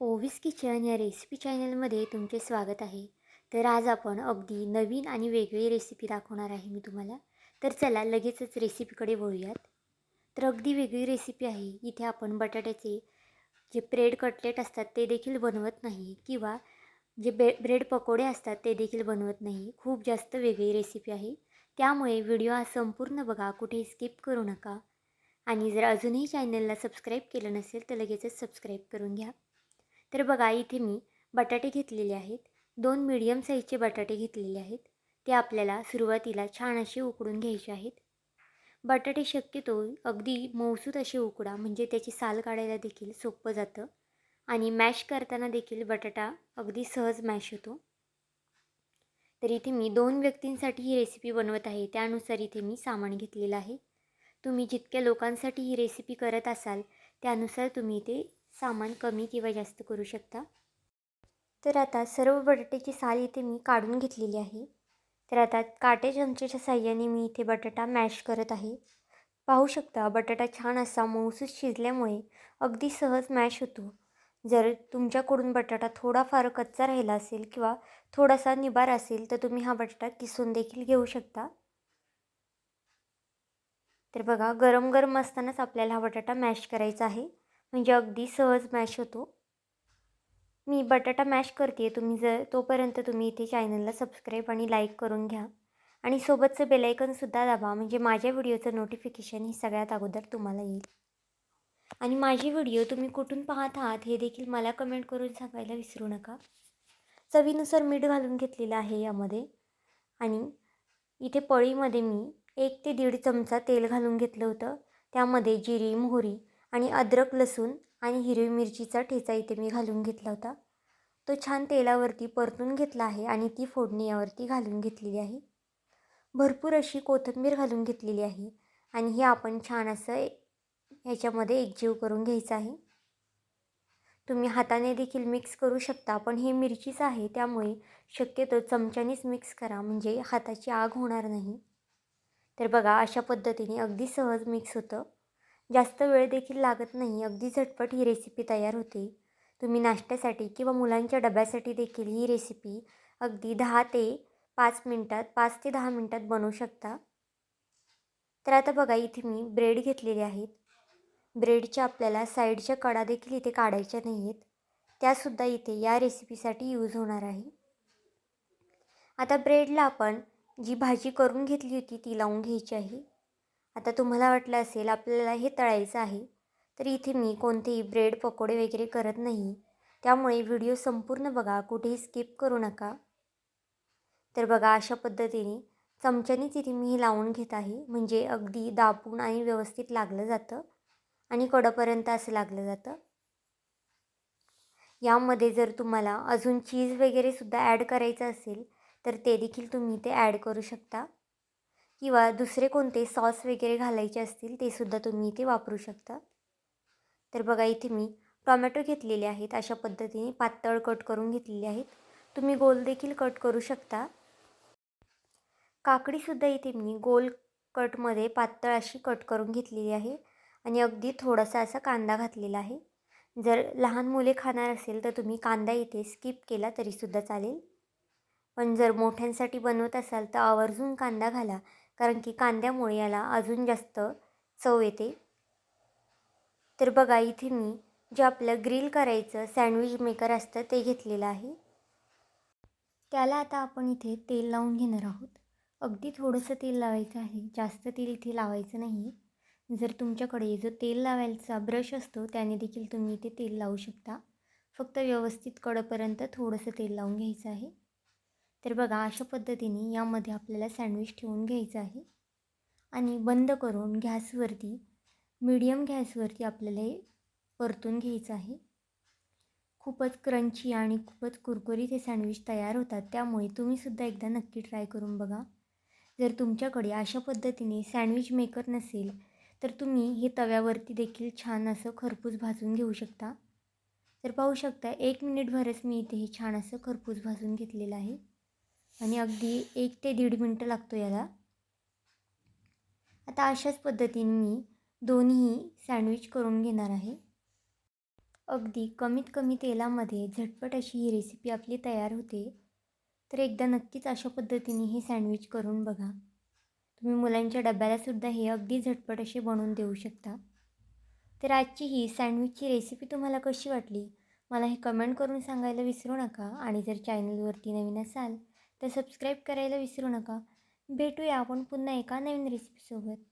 ओव्हिस kitchen या recipe चॅनलमध्ये तुमचे स्वागत आहे. तर आज आपण अगदी नवीन आणि वेगळी रेसिपी दाखवणार आहे मी तुम्हाला. तर चला लगेचच रेसिपीकडे वळूयात. तर अगदी वेगळी रेसिपी आहे. इथे आपण बटाट्याचे जे ब्रेड कटलेट असतात ते देखील बनवत नाही किंवा जे बे ब्रेड पकोडे असतात ते देखील बनवत नाही. खूप जास्त वेगळी रेसिपी आहे. त्यामुळे व्हिडिओ हा संपूर्ण बघा कुठेही स्किप करू नका. आणि जर अजूनही चॅनलला सबस्क्राईब केलं नसेल तर लगेचच सबस्क्राईब करून घ्या. तर बघा इथे मी बटाटे घेतलेले आहेत. दोन मीडियम साईजचे बटाटे घेतलेले आहेत. ते आपल्याला सुरुवातीला छान असे उकडून घ्यायचे आहेत. बटाटे शक्यतो अगदी मौसूद असे उकडा म्हणजे त्याची साल काढायला देखील सोपं जातं. आणि मॅश करताना देखील बटाटा अगदी सहज मॅश होतो. तर इथे मी दोन व्यक्तींसाठी ही रेसिपी बनवत आहे. त्यानुसार इथे मी सामान घेतलेलं आहे. तुम्ही जितक्या लोकांसाठी ही रेसिपी करत असाल त्यानुसार तुम्ही ते सामान कमी किंवा जास्त करू शकता? तर आता सर्व बटाट्याची साल इथे मी काढून घेतलेली आहे. तर आता काटे चमच्याच्या साह्याने मी इथे बटाटा मॅश करत आहे. पाहू शकता बटाटा छान असा मऊसूस शिजल्यामुळे अगदी सहज मॅश होतो. जर तुमच्याकडून बटाटा थोडाफार कच्चा राहिला असेल किंवा थोडासा निबार असेल तर तुम्ही हा बटाटा किसून देखील घेऊ शकता. तर बघा गरम गरम असतानाच आपल्याला हा बटाटा मॅश करायचा आहे. म्हणजे अगदी सहज मॅश होतो. मी बटाटा मॅश करते तुम्ही जर तोपर्यंत तुम्ही इथे चॅनलला सबस्क्राईब आणि लाईक करून घ्या. आणि सोबतचं बेलायकनसुद्धा दाबा म्हणजे माझ्या व्हिडिओचं नोटिफिकेशन हे सगळ्यात अगोदर तुम्हाला येईल. आणि माझी व्हिडिओ तुम्ही कुठून पाहत आहात हे देखील मला कमेंट करून सांगायला विसरू नका. चवीनुसार मीठ घालून घेतलेलं आहे यामध्ये. आणि इथे पळीमध्ये मी एक ते दीड चमचा तेल घालून घेतलं होतं. त्यामध्ये जिरी मोहरी आणि अद्रक लसूण आणि हिरवी मिरचीचा ठेचा इथे मी घालून घेतला होता. तो छान तेलावरती परतून घेतला आहे आणि ती फोडणी यावरती घालून घेतलेली आहे. भरपूर अशी कोथिंबीर घालून घेतलेली आहे आणि हे आपण छान असं ह्याच्यामध्ये एकजीव करून घ्यायचं आहे. तुम्ही हाताने देखील मिक्स करू शकता पण हे मिरचीच आहे त्यामुळे शक्यतो चमच्यानेच मिक्स करा म्हणजे हाताची आग होणार नाही. तर बघा अशा पद्धतीने अगदी सहज मिक्स होतं. जास्त वेळ देखील लागत नाही. अगदी झटपट ही रेसिपी तयार होते. तुम्ही नाश्त्यासाठी किंवा मुलांच्या डब्यासाठी देखील ही रेसिपी अगदी दहा ते पाच मिनटात पाच ते दहा मिनटात बनवू शकता. तर आता बघा इथे मी ब्रेड घेतलेले आहेत. ब्रेडच्या आपल्याला साईडच्या कडा देखील इथे काढायच्या नाही आहेत त्यासुद्धा इथे या रेसिपीसाठी यूज होणार आहे. आता ब्रेडला आपण जी भाजी करून घेतली होती ती लावून घ्यायची आहे. आता तुम्हाला वाटलं असेल आपल्याला हे तळायचं आहे तर इथे मी कोणतेही ब्रेड पकोडे वगैरे करत नाही. त्यामुळे व्हिडिओ संपूर्ण बघा कुठेही स्किप करू नका. तर बघा अशा पद्धतीने चमच्यानेच इथे मी हे लावून घेत आहे. म्हणजे अगदी दाबून आणि व्यवस्थित लागलं जातं आणि कडपर्यंत असं लागलं जातं. यामध्ये जर तुम्हाला अजून चीज वगैरे सुद्धा ॲड करायचं असेल तर ते देखील तुम्ही ते ॲड करू शकता. किंवा दुसरे कोणते सॉस वगैरे घालायचे असतील ते सुद्धा तुम्ही इथे वापरू शकता. तर बघा इथे मी टॉमॅटो घेतलेले आहेत. अशा पद्धतीने पातळ कट करून घेतलेले आहेत. तुम्ही गोल देखील कट करू शकता. काकडीसुद्धा इथे मी गोल कटमध्ये पातळ अशी कट करून घेतलेली आहे. आणि अगदी थोडासा असा कांदा घातलेला आहे. जर लहान मुले खाणार असेल तर तुम्ही कांदा इथे स्किप केला तरीसुद्धा चालेल. पण जर मोठ्यांसाठी बनवत असाल तर आवर्जून कांदा घाला. कारण की कांद्यामुळे याला अजून जास्त चव येते. तर बघा इथे मी जे आपलं ग्रिल करायचं सँडविच मेकर असतं ते घेतलेलं आहे. त्याला आता आपण इथे तेल लावून घेणार आहोत. अगदी थोडंसं तेल लावायचं आहे. जास्त तेल इथे लावायचं नाही. जर तुमच्याकडे जो तेल लावायचा ब्रश असतो त्याने देखील तुम्ही इथे तेल लावू शकता. फक्त व्यवस्थित कडपर्यंत थोडंसं तेल लावून घ्यायचं आहे. तर बघा अशा पद्धतीने यामध्ये आपल्याला सँडविच ठेवून घ्यायचं आहे. आणि बंद करून गॅसवरती मीडियम गॅसवरती आपल्याला हे परतून घ्यायचं आहे. खूपच क्रंची आणि खूपच कुरकुरीत हे सँडविच तयार होतात. त्यामुळे तुम्हीसुद्धा एकदा नक्की ट्राय करून बघा. जर तुमच्याकडे अशा पद्धतीने सँडविच मेकर नसेल तर तुम्ही हे तव्यावरती देखील छान असं खरपूस भाजून घेऊ शकता. तर पाहू शकता एक मिनिटभरच मी इथे हे छान असं खरपूस भाजून घेतलेलं आहे. आणि अगदी एक ते दीड मिनटं लागतो याला. आता अशाच पद्धतीने मी दोन्ही सँडविच करून घेणार आहे. अगदी कमीत कमी तेलामध्ये झटपट अशी ही रेसिपी आपली तयार होते तर एकदा नक्कीच अशा पद्धतीने हे सँडविच करून बघा. तुम्ही मुलांच्या डब्यालासुद्धा हे अगदी झटपट असे बनवून देऊ शकता. तर आजची ही सँडविचची रेसिपी तुम्हाला कशी वाटली? मला हे कमेंट करून सांगायला विसरू नका आणि जर चॅनलवरती नवीन असाल तर सबस्क्राईब करायला विसरू नका. भेटूया आपण पुन्हा एका नवीन रेसिपीसोबत